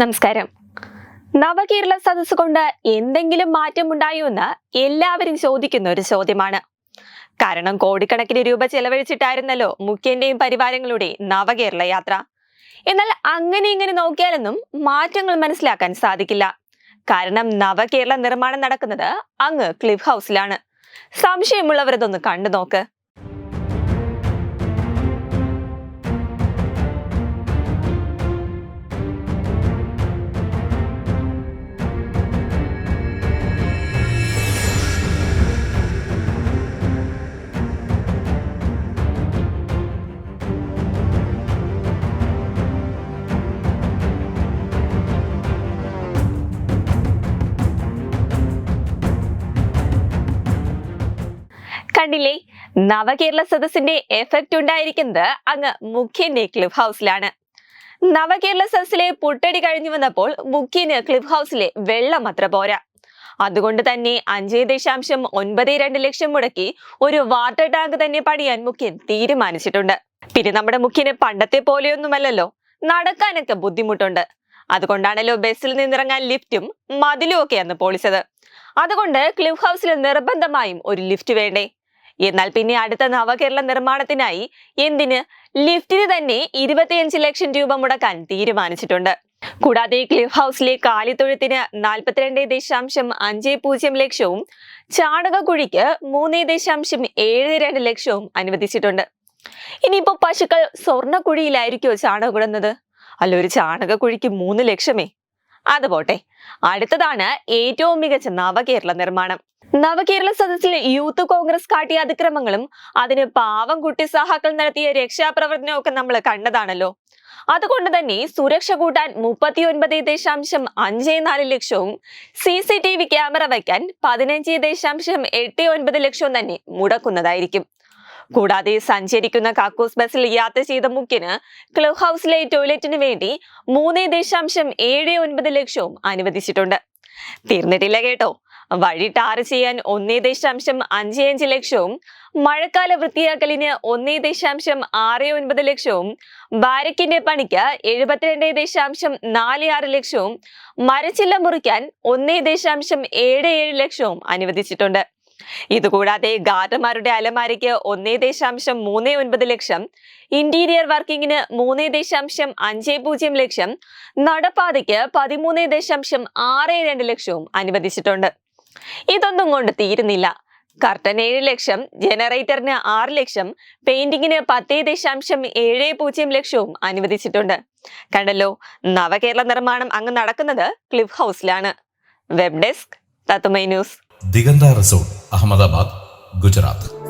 നമസ്കാരം. നവകേരള സദസ് കൊണ്ട് എന്തെങ്കിലും മാറ്റമുണ്ടായോ എന്ന് എല്ലാവരും ചോദിക്കുന്ന ഒരു ചോദ്യമാണ്. കാരണം കോടിക്കണക്കിന് രൂപ ചെലവഴിച്ചിട്ടായിരുന്നല്ലോ മുഖ്യന്റെയും പരിവാരങ്ങളുടെ നവകേരള യാത്ര. എന്നാൽ അങ്ങനെ ഇങ്ങനെ നോക്കിയാലൊന്നും മാറ്റങ്ങൾ മനസ്സിലാക്കാൻ സാധിക്കില്ല. കാരണം നവകേരള നിർമ്മാണം നടക്കുന്നത് അങ്ങ് ക്ലിഫ് ഹൗസിലാണ്. സംശയമുള്ളവരതൊന്ന് കണ്ടു നോക്ക് കണ്ടില്ലേ? നവകേരള സദസ്സിന്റെ എഫക്റ്റ് ഉണ്ടായിരിക്കുന്നത് അങ്ങ് മുഖ്യന്റെ ക്ലിഫ് ഹൗസിലാണ് നവകേരള സദസ്സിലെ പുട്ടടി കഴിഞ്ഞു വന്നപ്പോൾ മുഖ്യന് ക്ലിഫ് ഹൗസിലെ വെള്ളം അത്ര പോരാ. അതുകൊണ്ട് തന്നെ അഞ്ചേ ദശാംശം ഒൻപത് രണ്ട് ലക്ഷം മുടക്കി ഒരു വാട്ടർ ടാങ്ക് തന്നെ പണിയാൻ മുഖ്യൻ തീരുമാനിച്ചിട്ടുണ്ട്. പിന്നെ നമ്മുടെ മുഖ്യന് പണ്ടത്തെ പോലെയൊന്നുമല്ലല്ലോ. നടക്കാനൊക്കെ ബുദ്ധിമുട്ടുണ്ട്. അതുകൊണ്ടാണല്ലോ ബസ്സിൽ നിന്നിറങ്ങാൻ ലിഫ്റ്റും മതിലും ഒക്കെ അന്ന് പൊളിച്ചത്. അതുകൊണ്ട് ക്ലിഫ് ഹൗസിൽ നിർബന്ധമായും ഒരു ലിഫ്റ്റ് വേണ്ടേ? എന്നാൽ പിന്നെ അടുത്ത നവകേരള നിർമ്മാണത്തിനായി എന്തിന് ലിഫ്റ്റിന് തന്നെ ഇരുപത്തിയഞ്ച് ലക്ഷം രൂപ മുടക്കാൻ തീരുമാനിച്ചിട്ടുണ്ട്. കൂടാതെ ക്ലിഫ് ഹൗസിലെ കാലിത്തൊഴുത്തിന് നാൽപ്പത്തിരണ്ട് ദശാംശം അഞ്ച് പൂജ്യം ലക്ഷവും ചാണകക്കുഴിക്ക് മൂന്ന് ദശാംശം ഏഴ് രണ്ട് ലക്ഷവും അനുവദിച്ചിട്ടുണ്ട്. ഇനിയിപ്പോ പശുക്കൾ സ്വർണക്കുഴിയിലായിരിക്കോ ചാണകമിടുന്നത് അല്ല ഒരു ചാണകക്കുഴിക്ക് മൂന്ന് ലക്ഷമേ. അത് പോട്ടെ അടുത്തതാണ് ഏറ്റവും മികച്ച നവകേരള നിർമ്മാണം. നവകേരള സദസ്സിൽ യൂത്ത് കോൺഗ്രസ് കാട്ടിയ അതിക്രമങ്ങളും അതിന് പാവം കുട്ടി സഹാക്കൾ നടത്തിയ രക്ഷാപ്രവർത്തനവും ഒക്കെ നമ്മൾ കണ്ടതാണല്ലോ. അതുകൊണ്ട് തന്നെ സുരക്ഷ കൂട്ടാൻ മുപ്പത്തിയൊൻപത് ദശാംശം അഞ്ച് നാല് ലക്ഷവും C C T V camera വയ്ക്കാൻ പതിനഞ്ച് ദശാംശം എട്ട് ഒൻപത് ലക്ഷവും തന്നെ മുടക്കുന്നതായിരിക്കും. കൂടാതെ സഞ്ചരിക്കുന്ന കാക്കൂസ് ബസ്സിൽ യാത്ര ചെയ്ത മുക്കിന് ക്ലബ് ഹൗസിലെ ടോയ്ലറ്റിന് വേണ്ടി മൂന്ന് ദശാംശം ഏഴ് ഒൻപത് ലക്ഷവും അനുവദിച്ചിട്ടുണ്ട്. തീർന്നിട്ടില്ല കേട്ടോ. വഴി ടാർ ചെയ്യാൻ ഒന്നേ ദശാംശം അഞ്ച് അഞ്ച് ലക്ഷവും മഴക്കാല വൃത്തിയാക്കലിന് ഒന്നേ ദശാംശം ആറ് ഒൻപത് ലക്ഷവും ബാരക്കിന്റെ പണിക്ക് എഴുപത്തിരണ്ട് ദശാംശം നാല് ആറ് ലക്ഷവും മരച്ചില്ല മുറിക്കാൻ ഒന്നേ ദശാംശം ഏഴ് ഏഴ് ലക്ഷവും അനുവദിച്ചിട്ടുണ്ട്. ഇതുകൂടാതെ ഗാർഡന്മാരുടെ അലമാരയ്ക്ക് ഒന്നേ ദശാംശം മൂന്ന് ഒൻപത് ലക്ഷം ഇന്റീരിയർ വർക്കിങ്ങിന് മൂന്ന് ദശാംശം അഞ്ച് പൂജ്യം ലക്ഷം നടപ്പാതയ്ക്ക് പതിമൂന്ന് ദശാംശം ആറ് രണ്ട് ലക്ഷവും അനുവദിച്ചിട്ടുണ്ട്. ഇതൊന്നും കൊണ്ട് തീരുന്നില്ല. കർട്ടൻ ഏഴ് ലക്ഷം ജനറേറ്ററിന് ആറ് ലക്ഷം പെയിന്റിങ്ങിന് പത്തേ ദശാംശം ഏഴ് പൂജ്യം ലക്ഷവും അനുവദിച്ചിട്ടുണ്ട്. കണ്ടല്ലോ നവകേരള നിർമ്മാണം അങ്ങ് നടക്കുന്നത് ക്ലിഫ് ഹൗസിലാണ്. വെബ് ഡെസ്ക് തത്തുമൈ ന്യൂസ്. ദിഗന്ത റിസോർട്ട് അഹമ്മദാബാദ് ഗുജറാത്ത്.